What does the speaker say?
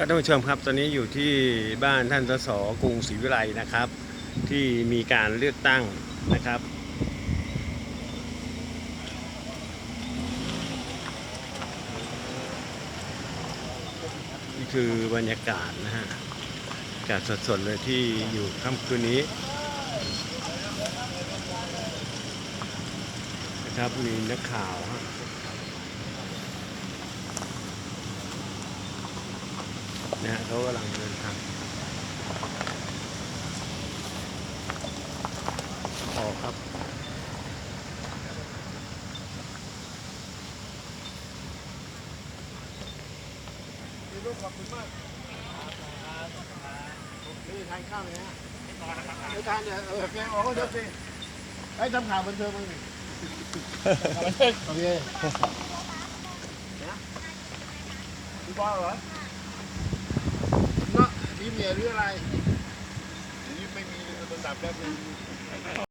ท่านผู้ชมครับ ตอนนี้อยู่ที่บ้านท่านสสกรุงศรีวิไลนะครับ ที่มีการเลือกตั้งนะครับ นี่คือบรรยากาศนะฮะบรรยากาศสดๆเลยที่อยู่ค่ำคืนนี้นะครับมีนักข่าวฮะ นะฮะเขากำลังเดินทางออกครับนี่ทานข้าวเลยฮะไม่ทานเนี่ยเออแกบอกว่าเดี๋ยวสิไอ้ทำข่าวบันเทิงมั้งนี่โอเคนะพี่บอลเหรอเนาะมีเมีย หรืออะไรนี่ไม่มีโทรศัพท์แล้ว